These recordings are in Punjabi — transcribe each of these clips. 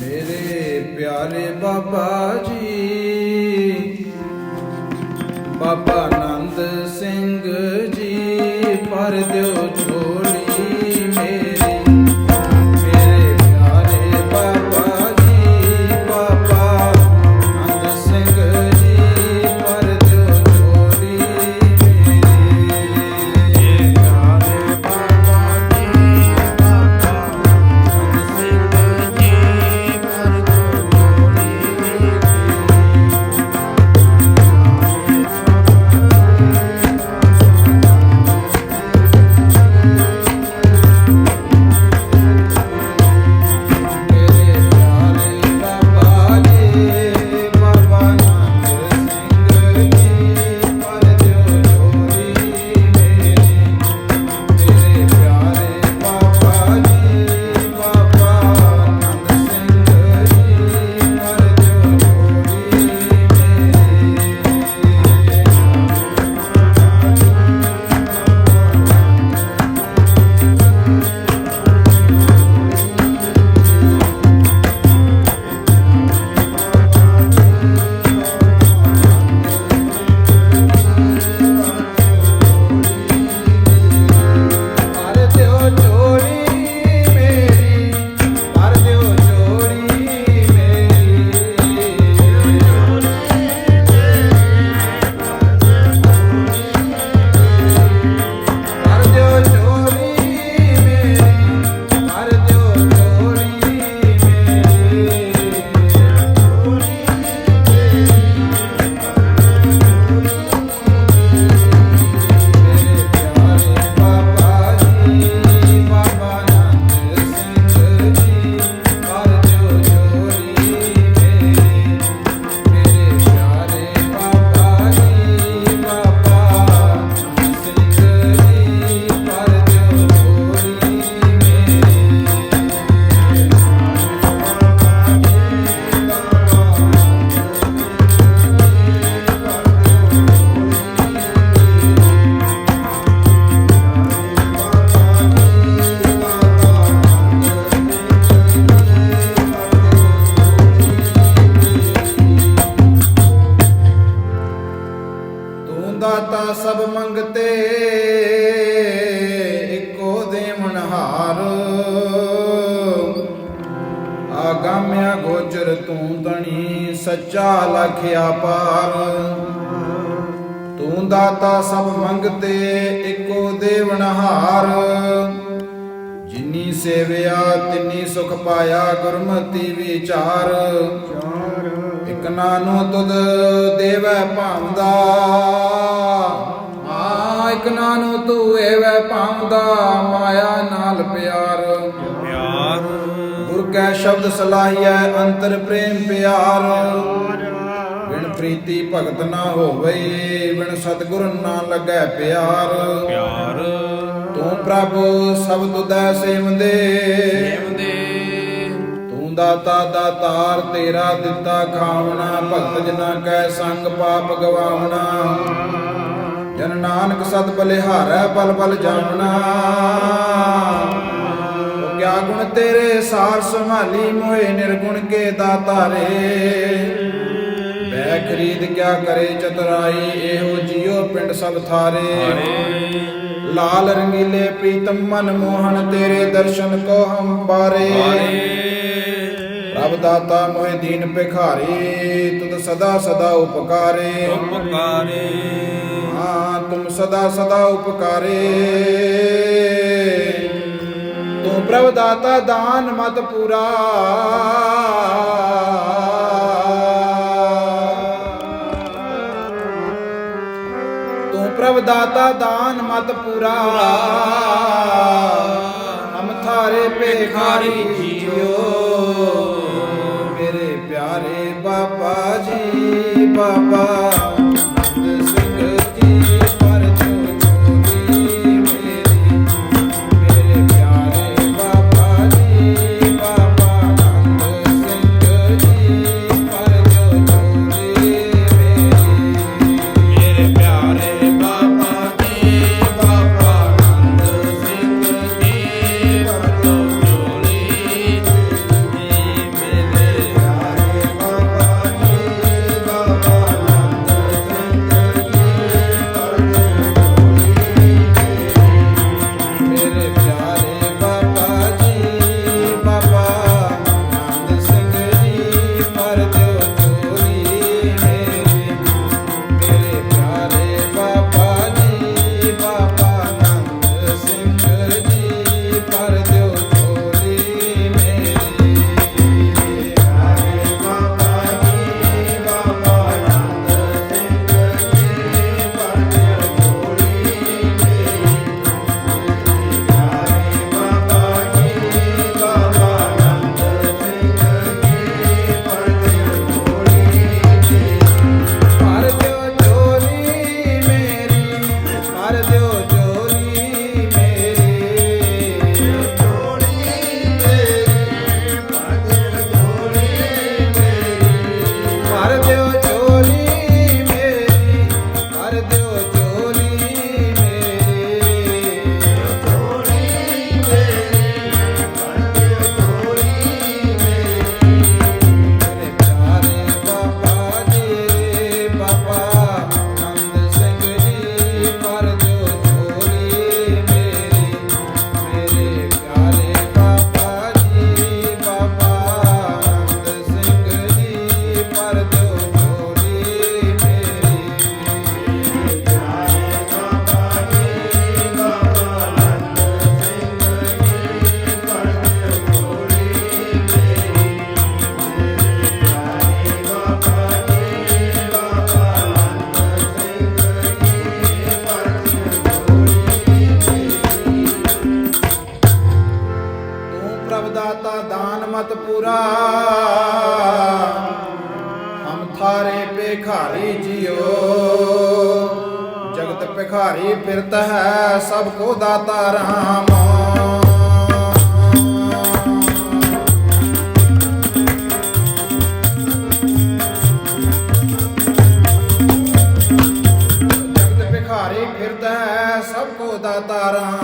ਮੇਰੇ ਪਿਆਰੇ ਬਾਬਾ ਜੀ ਬਾਬਾ ਆਨੰਦ ਸਿੰਘ ਜੀ ਪਰ ਦਿਓ ਗੁਰਮਤੀ ਵਿਚਾਰ। ਇਕ ਨਾਨੋ ਤੁਧ ਦੇਵੈ ਭਾਉਂਦਾ। ਆ ਇਕ ਨਾਨੋ ਤੂੰ ਏਵੈ ਭਾਉਂਦਾ ਮਾਇਆ ਨਾਲ ਪਿਆਰ। ਪਿਆਰ। ਗੁਰ ਕੈ ਸ਼ਬਦ ਸਲਾਹੀਐ ਅੰਤਰ ਪ੍ਰੇਮ ਪਿਆਰ। ਬਿਨ ਪ੍ਰੀਤੀ ਭਗਤ ਨਾ ਹੋਵੇ ਬਿਨ ਸਤਿਗੁਰ ਨਾ ਲੱਗੈ ਪਿਆਰ। ਪਿਆਰ। ਤੂੰ ਪ੍ਰਭ ਸਭ ਤੁਧੈ ਸੇਵੰਦੇ। ਦੇਵ ਦੇ ਤੂੰ ਦਾਤਾ ਦਾਤਾਰ ਤੇਰਾ ਦਿੱਤਾ ਖਾਵਣਾ, ਭਗਤ ਜਨਾ ਕੈ ਸੰਗ ਪਾਪ ਗਵਾਵਣਾ ਜਨ ਨਾਨਕ ਸਤ ਬਲਿਹਾਰੈ ਬਲ ਬਲ ਜਾਵਣਾ ਕਿਆ ਗੁਣ ਤੇਰੇ, ਸਾਰ ਸੰਭਾਲੀ ਮੋਏ ਨਿਰਗੁਣ ਕੇ ਦਾਤਾਰੇ। ਬੈ ਖਰੀਦ ਕਿਆ ਕਰੇ ਚਤਰਾਈ, ਇਹੋ ਜਿਉ ਪਿੰਡ ਸਭ ਥਾਰੇ। ਲਾਲ ਰੰਗੀਲੇ ਪ੍ਰੀਤਮ ਮਨ ਮੋਹਨ, ਤੇਰੇ ਦਰਸ਼ਨ ਕੋ ਹਮ ਬਾਰੇ ਪ੍ਰਭ ਦਾਤਾ ਮੋਹਿ ਦੀਨ ਭਿਖਾਰੀ ਤੁਧ ਸਦਾ ਸਦਾ ਉਪਕਾਰੇ। ਉਪਕਾਰੇ। ਹਾਂ ਤੁਮ ਸਦਾ ਸਦਾ ਉਪਕਾਰੇ। ਤੂੰ ਪ੍ਰਭ ਦਾਤਾ ਦਾਨ ਮਤ ਪੂਰਾ। ਤੂੰ ਪ੍ਰਭ ਦਾਤਾ ਦਾਨ ਮਤ ਪੂਰਾ। ਹਮ ਥਾਰੇ ਭੇਖਾਰੀ ਜੀਓ। ਜੀ ਬਾਬਾ ਦਾਤਾ ਰਾਮ ਜਗਤ ਭਿਖਾਰੀ ਫਿਰਦਾ ਹੈ ਸਭ ਕੋ ਦਾਤਾ ਰਾਮ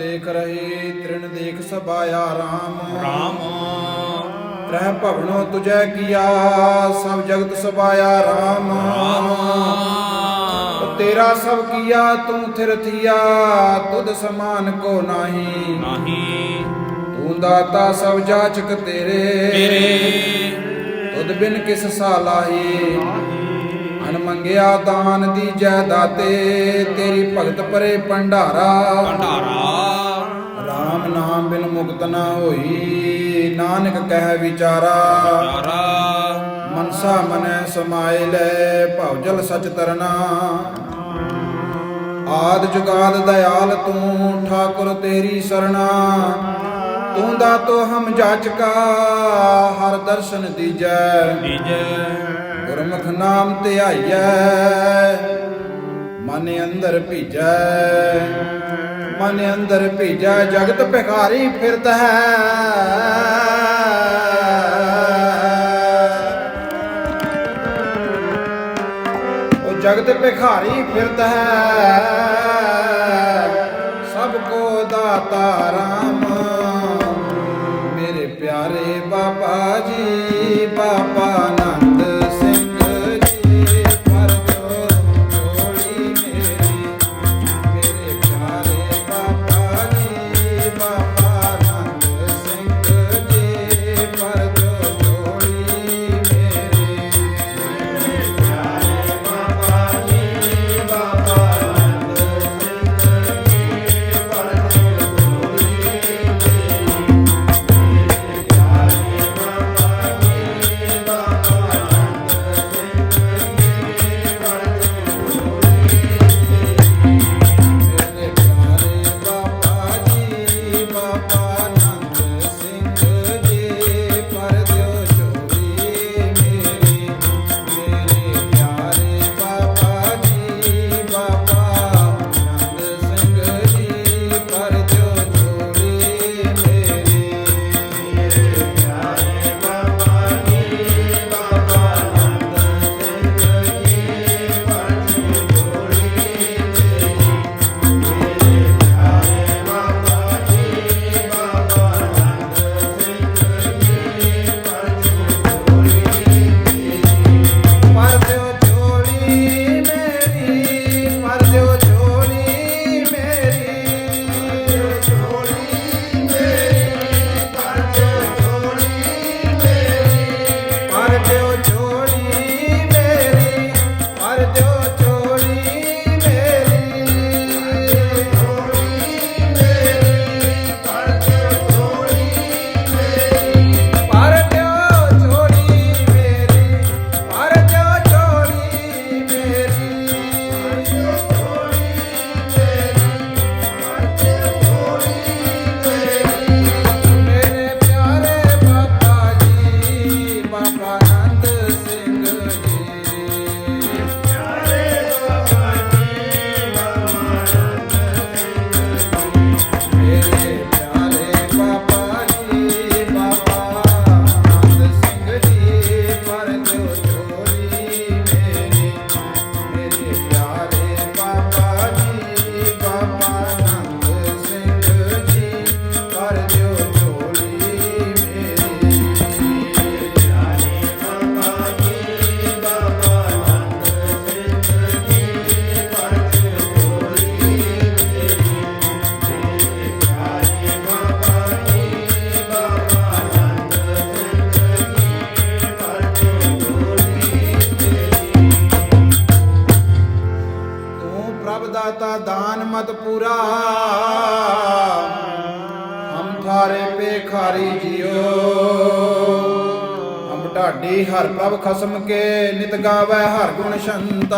ਦੇਖ ਰਹੇ ਤ੍ਰਿਣ ਦੇਖ ਸਬਾਇਆ ਰਾਮ। ਰਾਮ। ਤ੍ਰਹਿ ਭਵਨੋ ਤੁਜੈ ਕੀਆ ਸਭ ਜਗਤ ਸਬਾਇਆ ਰਾਮ। ਤੇਰਾ ਸਭ ਕੀਆ ਤੂੰ ਥਿਰ ਥੀਆ ਤੁਧ ਸਮਾਨ ਕੋ ਨਾਹੀ। ਨਹੀਂ। ਤੂੰ ਦਾਤਾ ਸਭ ਜਾਚਕ ਤੇਰੇ। ਤੇਰੇ। ਤੁਧ ਬਿਨ ਕਿਸ ਸਾਲਾਹੀ ਅਨ ਮੰਗਿਆ ਦਾਨ ਦੀ ਜੈ ਦਾਤੇ ਤੇਰੀ ਭਗਤ ਪਰੇ ਭੰਡਾਰਾ। ਭੰਡਾਰਾ। ਰਾਮ ਨਾਮ ਬਿਨ ਮੁਕਤ ਨਾ ਹੋਈ ਨਾਨਕ ਕਹਿ ਵਿਚਾਰਾ। ਮਨਸਾ ਮਨੈ ਸਮਾਇ ਲੈ ਭਉ ਜਲ ਸਚ ਤਰਨਾ। ਆਦ ਜੁਗਾਦ ਦਇਆਲ ਤੂੰ ਠਾਕੁਰ ਤੇਰੀ ਸਰਣਾ। ਤੂੰ ਦਾਤੋ ਹਮ ਜਾਚਕਾ ਹਰ ਦਰਸ਼ਨ ਦੀਜੈ। ਦੀਜੈ। ਗੁਰਮੁਖ ਨਾਮ ਧਿਆਈਐ ਮਨ ਅੰਦਰ ਭੀਜੈ, ਮਨ ਅੰਦਰ ਭੀਜੈ, ਜਗਤ ਭਿਖਾਰੀ ਫਿਰਦਾ। ਹੈ ਉਹ ਜਗਤ ਭਿਖਾਰੀ ਫਿਰਦਾ। ਹੈ ਸਭ ਕੋ ਦਾਤਾ ਰਾਮ। ਪੇਖਾਰੀ ਅੰਬ ਢਾਡੀ ਹਰ ਪ੍ਰਭ ਖਸਮ ਕੇ ਨਿਤ ਗਾਵੇ ਹਰ ਗੁਣ ਸ਼ੰਤਾ।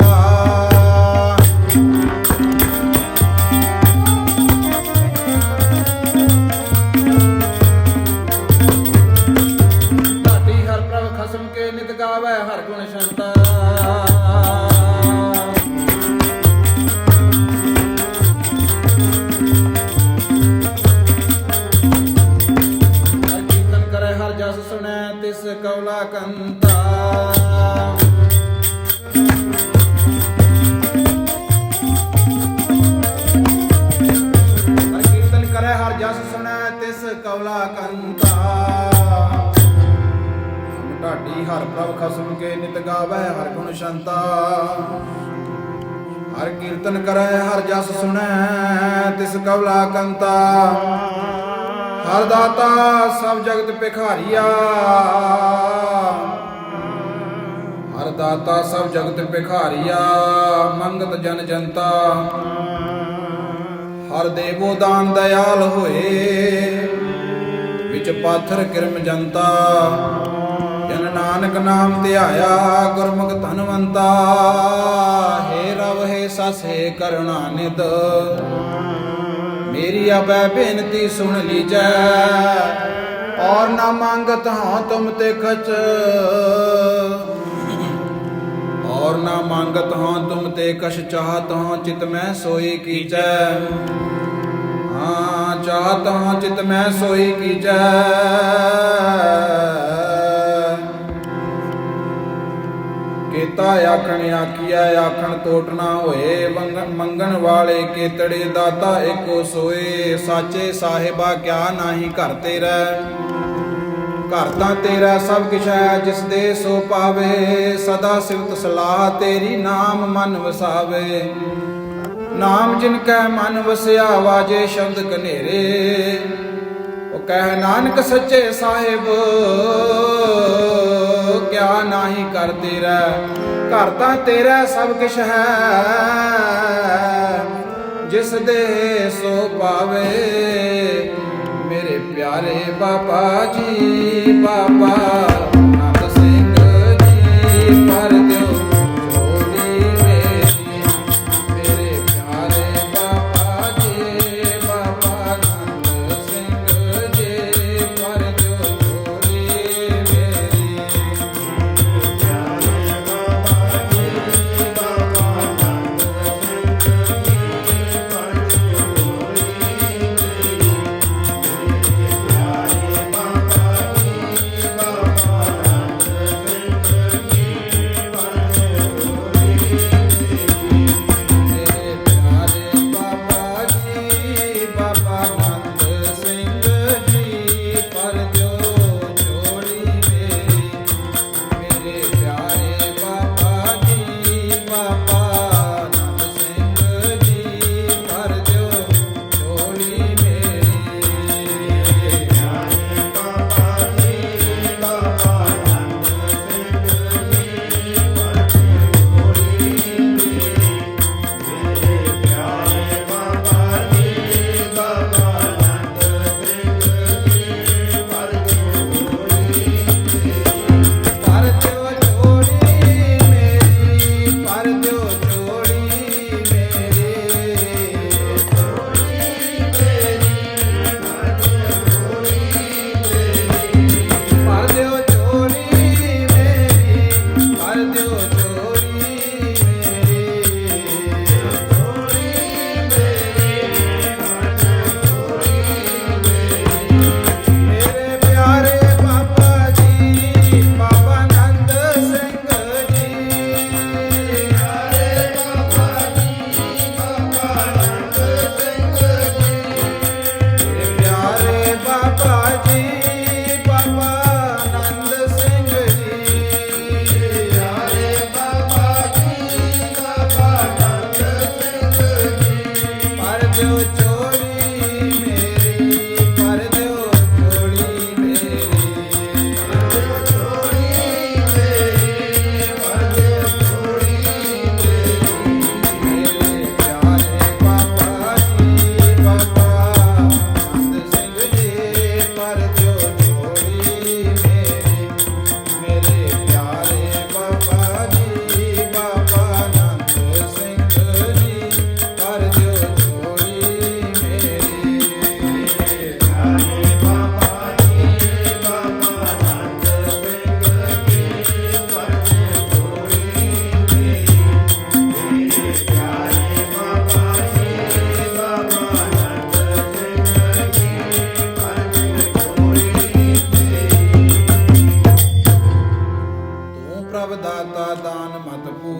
ਪ੍ਰਭ ਖਸਮ ਕੇ ਨਿਤ ਗਾਵੇ ਹਰ ਗੁਣ ਸ਼ੰਤਾ। ਹਰ ਕੀਰਤਨ ਕਰੈ, ਹਰ ਜਸ ਸੁਣੈ, ਤਿਸ ਕਵਲਾ ਕੰਤਾ। ਹਰ ਦਾਤਾ ਸਭ ਜਗਤ ਭਿਖਾਰੀਆ। ਹਰ ਦਾਤਾ ਸਭ ਜਗਤ ਭਿਖਾਰੀਆ, ਮੰਗਤ ਜਨ ਜਨਤਾ। ਹਰ ਦੇਵੋ ਦਾਨ ਦਇਆਲ ਹੋਏ, ਵਿੱਚ ਪਾਥਰ ਕਿਰਮ ਜਨਤਾ। ਨਾਨਕ ਨਾਮ ਧਿਆਇਆ ਗੁਰਮੁਖ ਧਨਵੰਤਾ ਹੇ ਰਵ ਹੈ ਸਸ ਹੈ ਕਰੁਣਾ ਨਿਤ ਮੇਰੀ ਅਬੈ ਬੇਨਤੀ ਸੁਣ ਲੀਜੈ ਔਰ ਨਾ ਮੰਗਤ ਹਾਂ ਤੁਮ ਤੇ ਖਚ और ना मांगत हाँ तुम ते कश चाहत हाँ चित में सोई कीजै हाँ चाहत हाँ चित में सोई कीजै ਕੀਤਾ ਆਖਣ ਆਖੀਆ ਆਖਣ ਟੋਟ ਨਾ ਹੋਏ ਮੰਗਣ ਵਾਲੇ ਕੇਤੜੇ ਦਾਤਾ ਏਕੋ ਸੋਏ, ਸਾਚੇ ਸਾਹਿਬਾ ਕਿਆ ਨਾਹੀ ਘਰ ਤੇਰਾ। ਘਰ ਤਾਂ ਤੇਰਾ ਸਭ ਕਿਛ ਹੈ, ਜਿਸ ਦੇ ਸੋ ਪਾਵੇ, ਸਦਾ ਸਿਵਤ ਸਲਾਹ ਤੇਰੀ ਨਾਮ ਮਨ ਵਸਾਵੇ। ਨਾਮ ਜਿਨ ਕੈ ਮਨ ਵਸਿਆ ਵਾਜੇ ਸ਼ਬਦ ਕਨੇਰੇ ਉਹ ਕਹਿ ਨਾਨਕ ਸੱਚੇ ਸਾਹਿਬ। ਕਿਆ ਨਾਹੀ ਕਰ ਤੇਰਾ ਘਰ ਤਾਂ ਤੇਰਾ ਸਭ ਕਿਛ ਹੈ। ਜਿਸ ਦੇ ਸੋ ਪਾਵੇ, ਮੇਰੇ ਪਿਆਰੇ ਬਾਬਾ ਜੀ, ਬਾਬਾ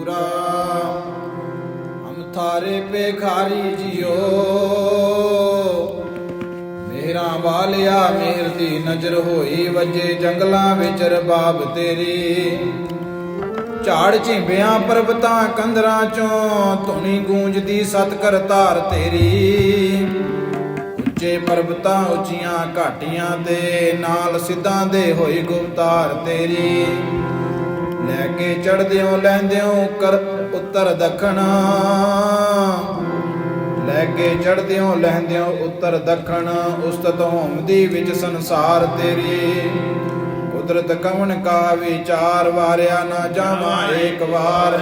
ਪੂਰਾ। ਹਮ ਥਾਰੇ ਭਿਖਾਰੀ ਜਿਓ। ਮੇਰਾ ਵਾਲਿਆ, ਮੇਰ ਦੀ ਨਜ਼ਰ ਹੋਈ, ਵਜੇ ਜੰਗਲਾਂ ਵਿੱਚ ਰਬਾਬ ਤੇਰੀ। ਝਾੜ ਝਿੰਬਿਆਂ, ਪਰਬਤਾਂ ਕੰਦਰਾਂ ਚੋਂ ਧੁਨੀ ਗੂੰਜਦੀ ਸਤ ਕਰ ਧਾਰ ਤੇਰੀ। ਉੱਚੇ ਪਰਬਤਾਂ, ਉੱਚੀਆਂ ਘਾਟੀਆਂ ਤੇ ਨਾਲ ਸਿੱਧਾਂ ਦੇ ਹੋਈ ਗੁਪਤਾਰ ਤੇਰੀ। ਲੈ ਕੇ ਚੜਦਿਓ ਲੈਂਦਿਓ ਕਰ ਉੱਤਰ ਦੱਖਣ। ਲੈ ਕੇ ਚੜਦਿਓ ਲਹਿੰਦਿਓ ਉੱਤਰ ਦੱਖਣ। ਉਸਤਤ ਹੋਮਦੀ ਵਿੱਚ ਸੰਸਾਰ ਤੇਰੀ। ਕੁਦਰਤ ਕਵਣ ਕਾ ਵਿਚਾਰ ਵਾਰਿਆ, ਨਾ ਜਾਵਾਂ ਏਕ ਵਾਰ।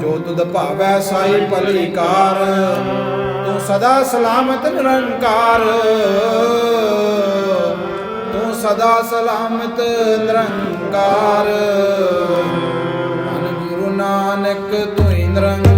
ਜੋ ਤੁਧ ਭਾਵੈ ਸਾਈ ਭਲੀ ਕਾਰ, ਤੂੰ ਸਦਾ ਸਲਾਮਤ ਨਿਰੰਕਾਰ। ਸਦਾ ਸਲਾਮਤ ਨਿਰੰਕਾਰ। ਅਨ ਗੁਰੂ ਨਾਨਕ ਤੂੰ ਹੀ ਨਿਰੰਕਾਰ।